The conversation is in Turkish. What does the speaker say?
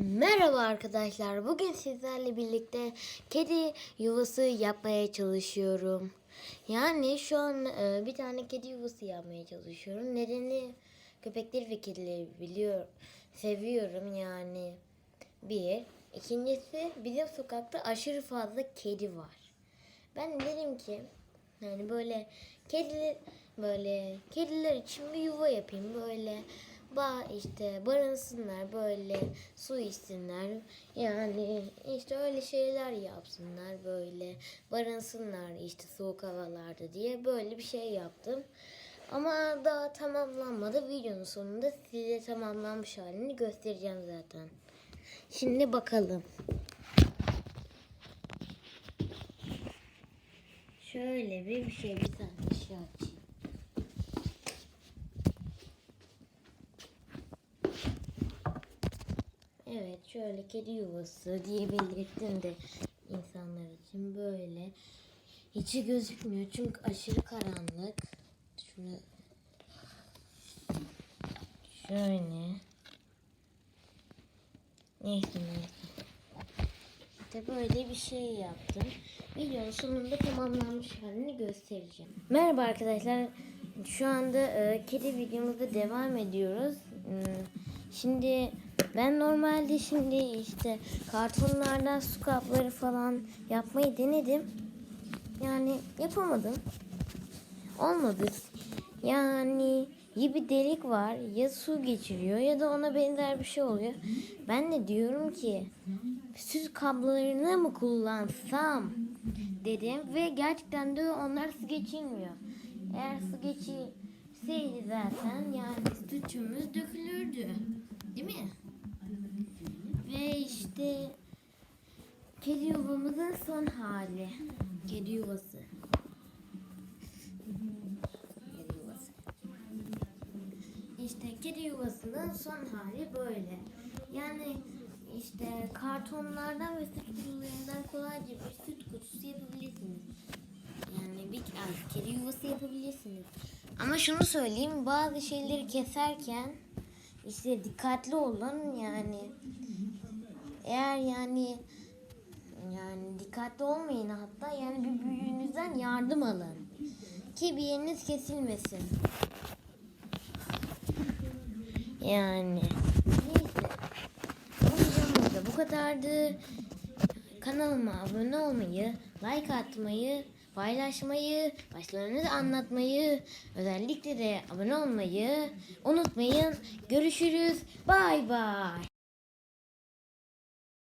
Merhaba arkadaşlar. Bugün sizlerle birlikte kedi yuvası yapmaya çalışıyorum. Yani şu an e, bir tane kedi yuvası yapmaya çalışıyorum. Nedeni köpekleri ve kedileri biliyorum. Seviyorum yani. Bir. İkincisi bizim sokakta aşırı fazla kedi var. Ben dedim ki yani böyle kedi böyle kediler için bir yuva yapayım böyle ba işte barınsınlar böyle su içsinler yani işte öyle şeyler yapsınlar böyle barınsınlar işte soğuk havalarda diye böyle bir şey yaptım. Ama daha tamamlanmadı. Videonun sonunda size tamamlanmış halini göstereceğim zaten. Şimdi bakalım. Şöyle bir, şey bir tane şey açayım. Evet şöyle kedi yuvası diye belirttim de insanlar için böyle. İçi gözükmüyor çünkü aşırı karanlık. Şunu şöyle. Neyse neyse. İşte böyle bir şey yaptım. Videonun sonunda tamamlanmış halini göstereceğim. Merhaba arkadaşlar. Şu anda e, kedi videomuza devam ediyoruz. Hmm, Şimdi ben normalde şimdi işte kartonlardan su kapları falan yapmayı denedim. Yani yapamadım. Olmadı. Yani ya bir delik var ya su geçiriyor ya da ona benzer bir şey oluyor. Ben de diyorum ki süt kablolarını mı kullansam dedim ve gerçekten de onlar su geçirmiyor. Eğer su geçirseydi zaten yani sütümüz dökülürdü. Değil mi? Ve işte kedi yuvamızın son hali. Kedi yuvası. Kedi yuvası. İşte kedi yuvasının son hali böyle. Yani işte kartonlardan ve süt kutularından kolayca bir süt kutusu yapabilirsiniz. Yani bir kedi yuvası yapabilirsiniz. Ama şunu söyleyeyim bazı şeyleri keserken işte dikkatli olun yani eğer yani yani dikkatli olmayın hatta yani bir büyüğünüzden yardım alın ki bir yeriniz kesilmesin. Yani neyse. Bu kadardı. Kanalıma abone olmayı, like atmayı, paylaşmayı, başlarınızı anlatmayı, özellikle de abone olmayı unutmayın. Görüşürüz. Bay bay.